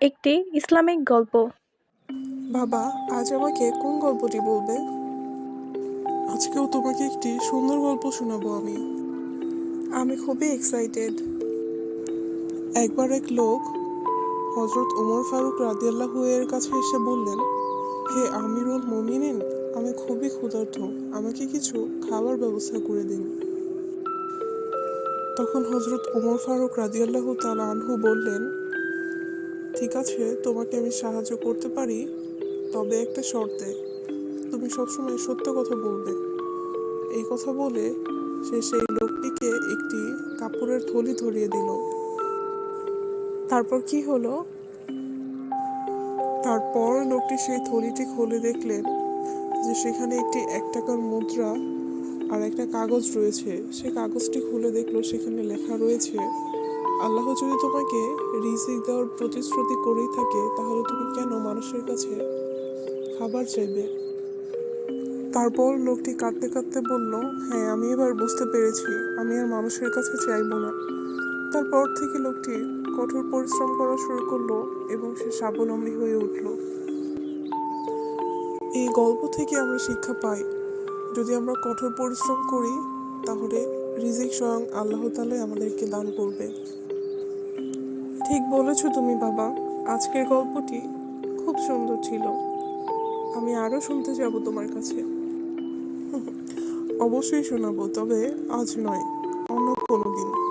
একটি ইসলামিক গল্প। বাবা, আজ আমাকে কোন গল্পটি বলবে? আজকেও তোমাকে একটি সুন্দর গল্প শোনাবো আমি। আমি খুবই এক্সাইটেড একবার এক লোক হজরত ওমর ফারুক রাদিয়াল্লাহু এর কাছে এসে বললেন, হে আমিরুল মমিনিন, আমি খুবই ক্ষুধার্ত, আমাকে কিছু খাবার ব্যবস্থা করে দিন। তখন হজরত ওমর ফারুক রাদিয়াল্লাহু তাআলা আনহু বললেন ঠিক আছে, তোমাকে আমি সাহায্য করতে পারি, তবে একটা শর্তে। তুমি সবসময় সত্য কথা বলবে। এই কথা বলে সে সেই লোকটিকে একটি কাপড়ের থলি ধরিয়ে দিল। তারপর কি হলো? তারপর লোকটি সেই থলিটি খুলে দেখলেন যে সেখানে একটি এক টাকার মুদ্রা আর একটা কাগজ রয়েছে। সে কাগজটি খুলে দেখল, সেখানে লেখা রয়েছে আল্লাহ যদি তোমাকে রিজিক দেওয়ার প্রতিশ্রুতি করেই থাকে, তাহলে তুমি কেন মানুষের কাছে খাবার চাইবে? তারপর লোকটি কাঁদতে কাঁদতে বলল হ্যাঁ আমি এবার বুঝতে পেরেছি, আমি আর মানুষের কাছে চাইব না। তারপর থেকে লোকটি কঠোর পরিশ্রম করা শুরু করল এবং সে স্বাবলম্বী হয়ে উঠল। এই গল্প থেকে আমরা শিক্ষা পাই, যদি আমরা কঠোর পরিশ্রম করি, তাহলে রিজিক স্বয়ং আল্লাহ তালাই আমাদেরকে দান করবে। ঠিক বলেছ তুমি বাবা, আজকের গল্পটি খুব সুন্দর ছিল। আমি আরও শুনতে যাব তোমার কাছে। অবশ্যই শোনাবো, তবে আজ নয়, অন্য কোনো দিন।